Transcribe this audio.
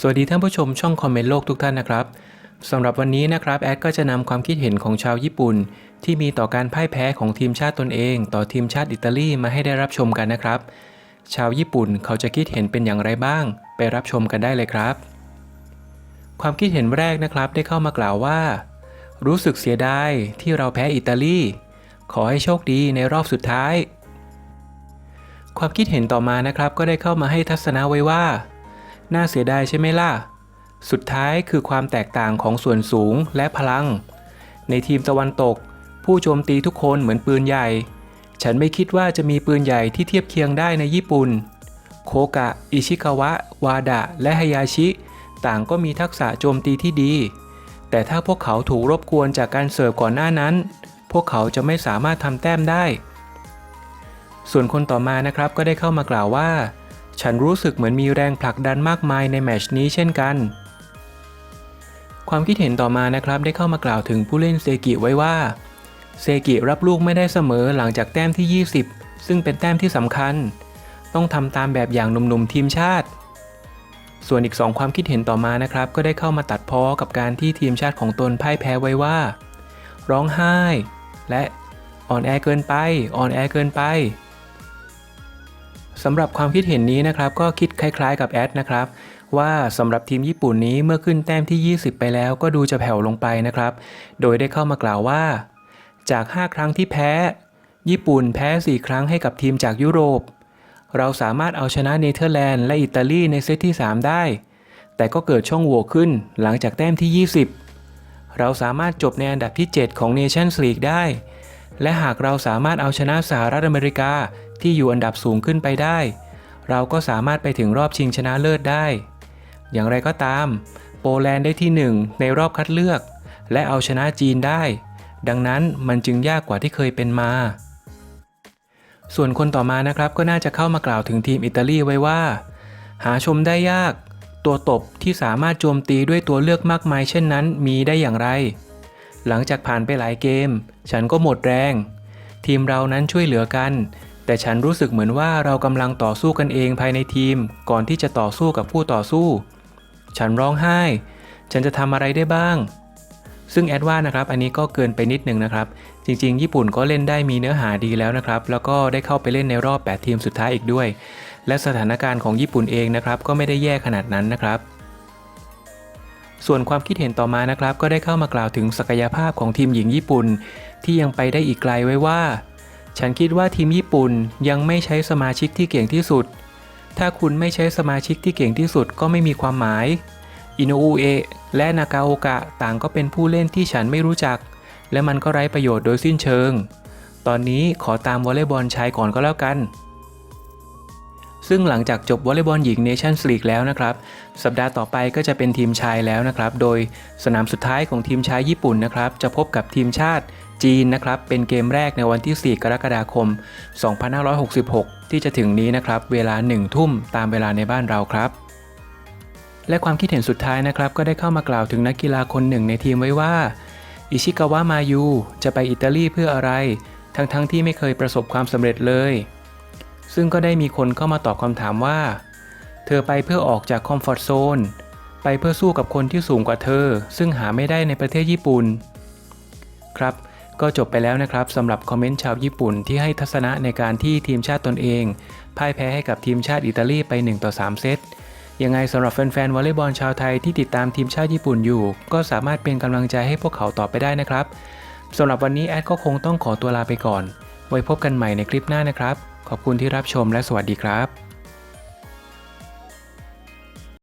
สวัสดีท่านผู้ชมช่องคอมเมนต์โลกทุกท่านนะครับสำหรับวันนี้นะครับแอดก็จะนำความคิดเห็นของชาวญี่ปุ่น ที่มีต่อการพ่ายแพ้ของทีมชาติตนเอง ต่อทีมชาติอิตาลีมาให้ได้รับชมกันนะครับ ชาวญี่ปุ่นเขาจะคิดเห็นเป็นอย่างไรบ้าง ไปรับชมกันได้เลยครับ ความคิดเห็นแรกนะครับได้เข้ามากล่าวว่า รู้สึกเสียดายที่เราแพ้อิตาลีขอให้โชคดีในรอบสุดท้าย ความคิดเห็นต่อมานะครับก็ได้เข้ามาให้ทัศนะไว้ว่า น่าเสียดายใช่ไหมล่ะ สุดท้ายคือความแตกต่างของส่วนสูงและพลัง ในทีมตะวันตก ผู้โจมตีทุกคนเหมือนปืนใหญ่ ฉันไม่คิดว่าจะมีปืนใหญ่ที่เทียบเคียงได้ในญี่ปุ่น โคกะ อิชิคาวะ วาดะ และฮายาชิ ต่างก็มีทักษะโจมตีที่ดี แต่ถ้าพวกเขาถูกรบกวนจากการเสิร์ฟก่อนหน้านั้น พวกเขาจะไม่สามารถทำแต้มได้ ส่วนคนต่อมานะครับก็ได้เข้ามากล่าวว่า ฉันรู้สึกเหมือนมีแรงผลักดันมากมายในแมชนี้เช่นกัน ความคิดเห็นต่อมานะครับได้เข้ามากล่าวถึงผู้เล่นเซกิไว้ว่า เซกิรับลูกไม่ได้เสมอหลังจากแต้มที่ 20 ซึ่งเป็นแต้มที่สำคัญ ต้องทำตามแบบอย่างหนุ่มๆทีมชาติ ส่วนอีก2ความคิดเห็นต่อมานะครับ ก็ได้เข้ามาตัดพ้อกับการที่ทีมชาติของตนพ่ายแพ้ไว้ว่า ร้องไห้ และอ่อนแอเกินไป อ่อนแอเกินไป สำหรับความคิดเห็นนี้นะครับก็คิดคล้ายๆกับแอดนะครับ ว่าสำหรับทีมญี่ปุ่นนี้เมื่อขึ้นแต้มที่ 20 ไปแล้วก็ดูจะแผ่วลงไปนะครับ โดยได้เข้ามากล่าวว่า จาก 5 ครั้งที่แพ้ ญี่ปุ่นแพ้ 4 ครั้งให้กับทีมจากยุโรป เราสามารถเอาชนะเนเธอร์แลนด์และอิตาลีในเซตที่ 3 ได้ แต่ก็เกิดช่องโหว่ขึ้นหลังจากแต้มที่ 20 เราสามารถจบในอันดับที่ 7 ของ Nations League ได้ และหากเราสามารถเอาชนะสหรัฐอเมริกาที่อยู่อันดับสูงขึ้นไปได้ เราก็สามารถไปถึงรอบชิงชนะเลิศได้ อย่างไรก็ตาม โปแลนด์ได้ที่ 1 ในรอบคัดเลือก และเอาชนะจีนได้ ดังนั้นมันจึงยากกว่าที่เคยเป็นมา ส่วนคนต่อมานะครับก็น่าจะเข้ามากล่าวถึงทีมอิตาลีไว้ว่า หาชมได้ยาก ตัวตบที่สามารถโจมตีด้วยตัวเลือกมากมายเช่นนั้น มีได้อย่างไร หลังจากผ่านไปหลายเกม ฉันก็หมดแรง ทีมเรานั้นช่วยเหลือกัน แต่ฉันรู้สึกเหมือนว่าเรากำลังต่อสู้กันเองภายในทีม ก่อนที่จะต่อสู้กับผู้ต่อสู้ ฉันร้องไห้ ฉันจะทำอะไรได้บ้าง ซึ่งแอดว่านะครับ อันนี้ก็เกินไปนิดนึงนะครับ จริงๆ ญี่ปุ่นก็เล่นได้มีเนื้อหาดีแล้วนะครับ แล้วก็ได้เข้าไปเล่นในรอบ 8 ทีมสุดท้ายอีกด้วย และสถานการณ์ของญี่ปุ่นเองนะครับ ก็ไม่ได้แย่ขนาดนั้นนะครับ ส่วนความคิดเห็นต่อมานะครับ ก็ได้เข้ามากล่าวถึงศักยภาพของทีมหญิงญี่ปุ่น ที่ยังไปได้อีกไกลไว้ว่า ฉันคิดว่าทีมญี่ปุ่นยังไม่ใช้สมาชิกที่เก่งที่สุด ถ้าคุณไม่ใช้สมาชิกที่เก่งที่สุดก็ไม่มีความหมาย อินโอุเอะและนากาโอกะต่างก็เป็นผู้เล่นที่ฉันไม่รู้จัก และมันก็ไร้ประโยชน์โดยสิ้นเชิง ตอนนี้ขอตามวอลเลย์บอลชายก่อนก็แล้วกัน ซึ่งหลังจากจบวอลเลย์บอลหญิงเนชั่นส์ลีกแล้วนะครับ สัปดาห์ต่อไปก็จะเป็นทีมชายแล้วนะครับ โดยสนามสุดท้ายของทีมชายญี่ปุ่นนะครับ จะพบกับทีมชาติจีนนะครับ เป็นเกมแรกในวันที่ 4 กรกฎาคม 2566 ที่จะถึงนี้นะครับ เวลา 1 ทุ่มตามเวลาในบ้านเราครับและความคิดเห็นสุดท้ายนะครับ ก็ได้เข้ามากล่าวถึงนักกีฬาคนหนึ่งในทีมไว้ว่า อิชิกาวะมายูจะไปอิตาลีเพื่ออะไร ทั้งๆทที่ไม่เคยประสบความสำเร็จเลย ซึ่งก็ได้มีคนเข้ามาตอบคำถามว่า เธอไปเพื่อออกจากคอมฟอร์ทโซน ไปเพื่อสู้กับคนที่สูงกว่าเธอ ซึ่งหาไม่ได้ในประเทศญี่ปุ่น ครับ ก็จบไปแล้วนะครับสำหรับคอมเมนต์ชาวญี่ปุ่นที่ให้ทัศนะในการที่ทีมชาติตนเองพ่ายแพ้ให้กับทีมชาติอิตาลีไป1ต่อ3เซตยังไงสำหรับแฟนๆวอลเลย์บอลชาวไทยที่ติดตามทีมชาติญี่ปุ่นอยู่ ก็สามารถเป็นกำลังใจให้พวกเขาต่อไปได้นะครับสำหรับวันนี้แอดก็คงต้องขอตัวลาไปก่อน ไว้พบกันใหม่ในคลิปหน้านะครับ ขอบคุณที่รับชมและสวัสดีครับ